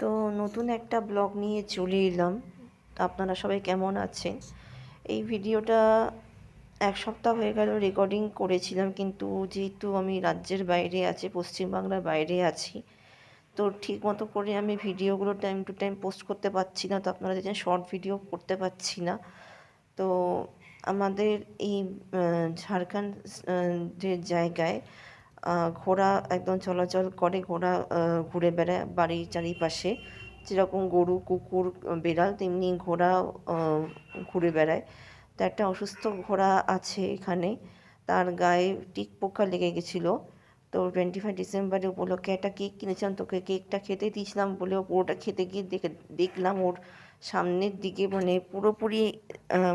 তো নতুন একটা ব্লগ নিয়ে চলে এলাম। আপনারা সবাই কেমন আছেন? এই ভিডিওটা এক সপ্তাহ হয়ে গেল রেকর্ডিং করেছিলাম, কিন্তু যেহেতু আমি রাজ্যের বাইরে আছি, পশ্চিমবাংলার বাইরে আছি, তো ঠিক মতো করে আমি ভিডিওগুলো টাইম টু টাইম পোস্ট করতে পারছি না। তো আপনারা দেখছেন শর্ট ভিডিও করতে পারছি না। তো আমাদের এই ঝাড়খণ্ড যে জায়গায় ঘোড়া একদম চলাচল করে, ঘোড়া ঘুরে বেড়ায় বাড়ির চারিপাশে। যেরকম গরু, কুকুর, বেড়াল, তেমনি ঘোড়া ঘুরে বেড়ায়। তো একটা অসুস্থ ঘোড়া আছে এখানে। তার গায়ে টিক পোকা লেগে গেছিল। তো টোয়েন্টি ফাইভ ডিসেম্বরে উপলক্ষে একটা কেক কিনেছিলাম। তোকে কেকটা খেতে দিয়েছিলাম বলে ও পুরোটা খেতে গিয়ে দেখে, দেখলাম ওর সামনের দিকে মানে পুরোপুরি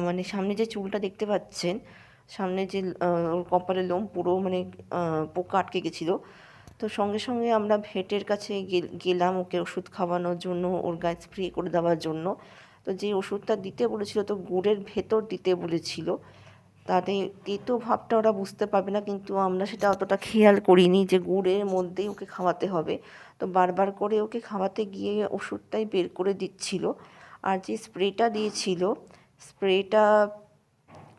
মানে সামনে যে চুলটা দেখতে পাচ্ছেন সামনে যে কপালের লোম পুরো মানে পোকা আটকে গেছিল। তো সঙ্গে সঙ্গে আমরা ভেটের কাছে গেলাম ওকে ওষুধ খাওয়ানোর জন্য, ওর গায়ে স্প্রে করে দেওয়ার জন্য। তো যে ওষুধটা দিতে বলেছিল, তো গুড়ের ভেতর দিতে বলেছিল। তাতে তেতো ভাবটা ওরা বুঝতে পারবে না, কিন্তু আমরা সেটা অতটা খেয়াল করিনি যে গুড়ের মধ্যেই ওকে খাওয়াতে হবে। তো বারবার করে ওকে খাওয়াতে গিয়ে ওষুধটাই বের করে দিচ্ছিল। আর যে স্প্রেটা দিয়েছিল স্প্রেটা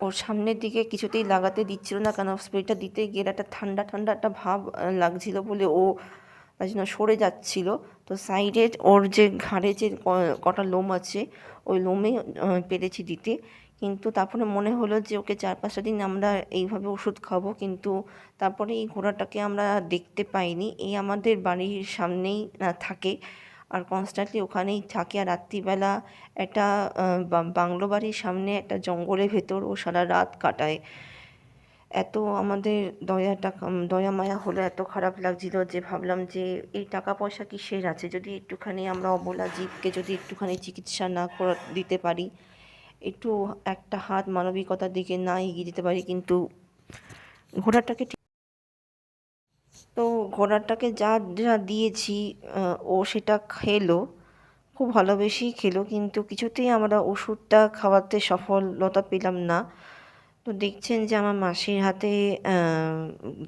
ওর সামনের দিকে কিছুতেই লাগাতে দিচ্ছিল না, কেন স্প্রেটা দিতে গিয়ে একটা ঠান্ডা ঠান্ডা একটা ভাব লাগছিল বলে ও তার জন্য সরে যাচ্ছিল। তো সাইডে ওর যে ঘাড়ে যে কটা লোম আছে, ওই লোমে পেরেছি দিতে। কিন্তু তারপরে মনে হলো যে ওকে চার পাঁচটা দিন আমরা এইভাবে ওষুধ খাব, কিন্তু তারপরে এই ঘোড়াটাকে আমরা দেখতে পাইনি। এই আমাদের বাড়ির সামনেই থাকে। আর কনস্ট্যান্টলি ওখানেই থাকে। আর রাত্রিবেলা একটা বাংলো বাড়ির সামনে একটা জঙ্গলের ভেতর ও সারা রাত কাটায়। এত আমাদের দয়াটা দয়া মায়া হলো, এত খারাপ লাগছিল যে ভাবলাম যে এই টাকা পয়সা কিসের আছে? যদি একটুখানি আমরা অবলা জীবকে যদি একটুখানি চিকিৎসা না করা, দিতে পারি, একটু একটা হাত মানবিকতার দিকে না এগিয়ে দিতে পারি, কিন্তু ঘোড়াটাকে ঘোড়াটাকে যা যা দিয়েছি ও সেটা খেলো। খুব ভালোবেসেই খেলো, কিন্তু কিছুতেই আমরা ওষুধটা খাওয়াতে সফলতা পেলাম না। তো দেখছেন যে আমার মাসির হাতে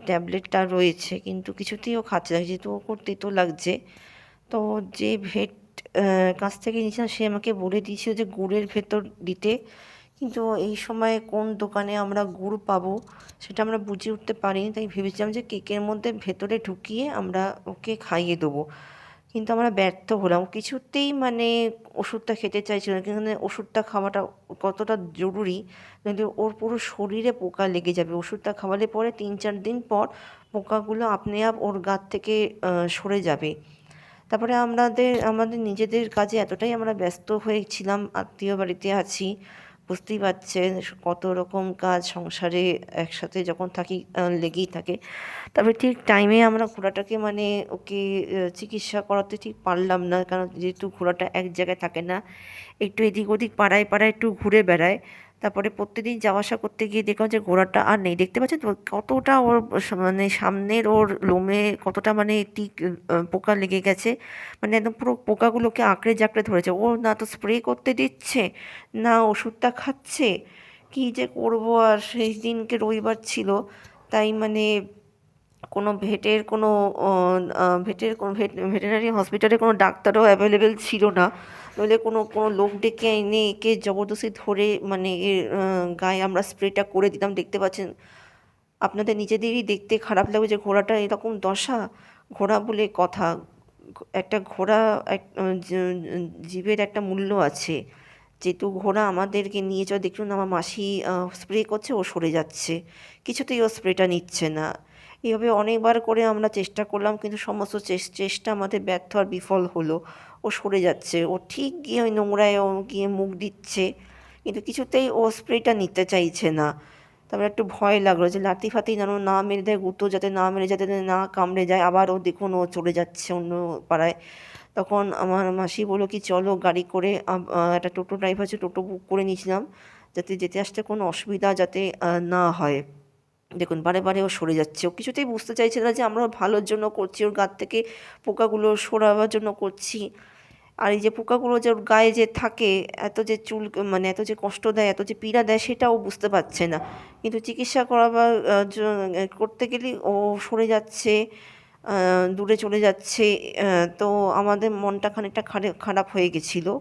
ট্যাবলেটটা রয়েছে, কিন্তু কিছুতেই ও খাচ্ছে না, যেহেতু ও করতে তো লাগছে। তো যে ভেট কাছ থেকে নিয়েছিলাম, সে আমাকে বলে দিয়েছিল যে গুড়ের ভেতর দিতে। কিন্তু এই সময় কোন দোকানে আমরা গুড় পাবো সেটা আমরা বুঝে উঠতে পারিনি, তাই ভেবেছিলাম যে কেকের মধ্যে ভেতরে ঢুকিয়ে আমরা ওকে খাইয়ে দেবো। কিন্তু আমরা ব্যর্থ হলাম। কিছুতেই মানে ওষুধটা খেতে চাইছিল না, কিন্তু ওষুধটা খাওয়াটা কতটা জরুরি নাহলে ওর পুরো শরীরে পোকা লেগে যাবে। ওষুধটা খাওয়ালে পরে তিন চার দিন পর পোকাগুলো আপনি আপ ওর গাত থেকে সরে যাবে। তারপরে আমাদের আমাদের নিজেদের কাজে এতটাই আমরা ব্যস্ত হয়েছিলাম, আত্মীয় বাড়িতে আছি। বুঝতেই পারছেন কত রকম কাজ সংসারে একসাথে যখন থাকি লেগেই থাকে। তবে ঠিক টাইমে আমরা ঘোড়াটাকে মানে ওকে চিকিৎসা করাতে ঠিক পারলাম না। কারণ যেহেতু ঘোড়াটা এক জায়গায় থাকে না, একটু এদিক ওদিক, পাড়ায় পাড়ায় একটু ঘুরে বেড়ায়। তারপরে প্রত্যেকদিন যাওয়া আসা করতে গিয়ে দেখলাম যে ঘোড়াটা আর নেই। দেখতে পাচ্ছেন তো কতটা ওর মানে সামনের ওর লোমে কতটা মানে টিক পোকা লেগে গেছে। মানে একদম পুরো পোকাগুলোকে আঁকড়ে জাঁকড়ে ধরেছে। ও না তো স্প্রে করতে দিচ্ছে, না ওষুধটা খাচ্ছে। কি যে করব আর সেই দিনকে রবিবার ছিল। তাই মানে কোনো ভেটের কোনো ভেটের কোনো, ভেট, ভেটেরিনারি হসপিটালে কোনো ডাক্তারও অ্যাভেলেবেল ছিল না। নইলে কোনো কোনো লোক ডেকে এনে একে জবরদস্তি ধরে মানে এর গায়ে আমরা স্প্রেটা করে দিতাম। দেখতে পাচ্ছেন? আপনাদের নিজেদেরই দেখতে খারাপ লাগবে যে ঘোড়াটা এরকম দশা। ঘোড়া বলে কথা। একটা ঘোড়া এক জীবের একটা মূল্য আছে। যেহেতু ঘোড়া আমাদেরকে নিয়ে যাওয়া দেখুন আমার মাসি স্প্রে করছে, ও সরে যাচ্ছে। কিছুতেই ও স্প্রেটা নিচ্ছে না। এইভাবে অনেকবার করে আমরা চেষ্টা করলাম, কিন্তু সমস্ত চেষ্টা আমাদের ব্যর্থ আর বিফল হলো। ও সরে যাচ্ছে, ও ঠিক গিয়ে ওই নোংরায় ও গিয়ে মুখ দিচ্ছে, কিন্তু কিছুতেই ও স্প্রেটা নিতে চাইছে না। তারপরে একটু ভয় লাগল যে লাথি ফাতি যেন না মেরে দেয়, গুঁতো যাতে না মেরে, যাতে না কামড়ে যায়। আবার ও দেখুন ও চলে যাচ্ছে অন্য পাড়ায়। তখন আমার মাসি বলল কি, চলো গাড়ি করে একটা টোটো ড্রাইভার আছে, টোটো বুক করে নিয়েছিলাম, যাতে যেতে আসতে কোনো অসুবিধা যাতে না হয়। দেখুন, বারে বারে ও সরে যাচ্ছে। ও কিছুতেই বুঝতে চাইছে না যে আমরা ভালোর জন্য করছি, ওর গাত থেকে পোকাগুলো সরাবার জন্য করছি। আর এই যে পোকাগুলো যে ওর গায়ে যে থাকে, এত যে চুল মানে এত যে কষ্ট দেয়, এত যে পীড়া দেয় সেটাও বুঝতে পারছে না। কিন্তু চিকিৎসা করাবার করতে গেলে ও সরে যাচ্ছে দূরে চলে যাচ্ছে তো আমাদের মনটা খানিকটা খারে- খারাপ হয়ে গেছিল।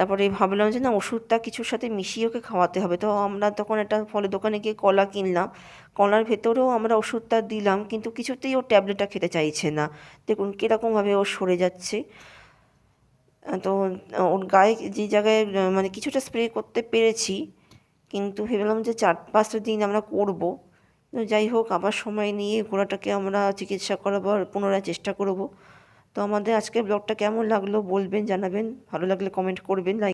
তারপরে ভাবলাম যে না, ওষুধটা কিছুর সাথে মিশিয়ে ওকে খাওয়াতে হবে। তো আমরা তখন একটা ফলের দোকানে গিয়ে কলা কিনলাম। কলার ভেতরেও আমরা ওষুধটা দিলাম, কিন্তু কিছুতেই ও ট্যাবলেটটা খেতে চাইছে না। দেখুন কীরকমভাবে ও সরে যাচ্ছে। তো ওর গায়ে যে জায়গায় মানে কিছুটা স্প্রে করতে পেরেছি, কিন্তু ভেবেলাম যে চার পাঁচটা দিন আমরা করব। যাই হোক, আবার সময় নিয়ে ঘোড়াটাকে আমরা চিকিৎসা করাবার পুনরায় চেষ্টা করব। তো আমাদের আজকের ব্লগটা কেমন লাগল বলবেন জানাবেন। ভালো লাগলে কমেন্ট করবেন লাইক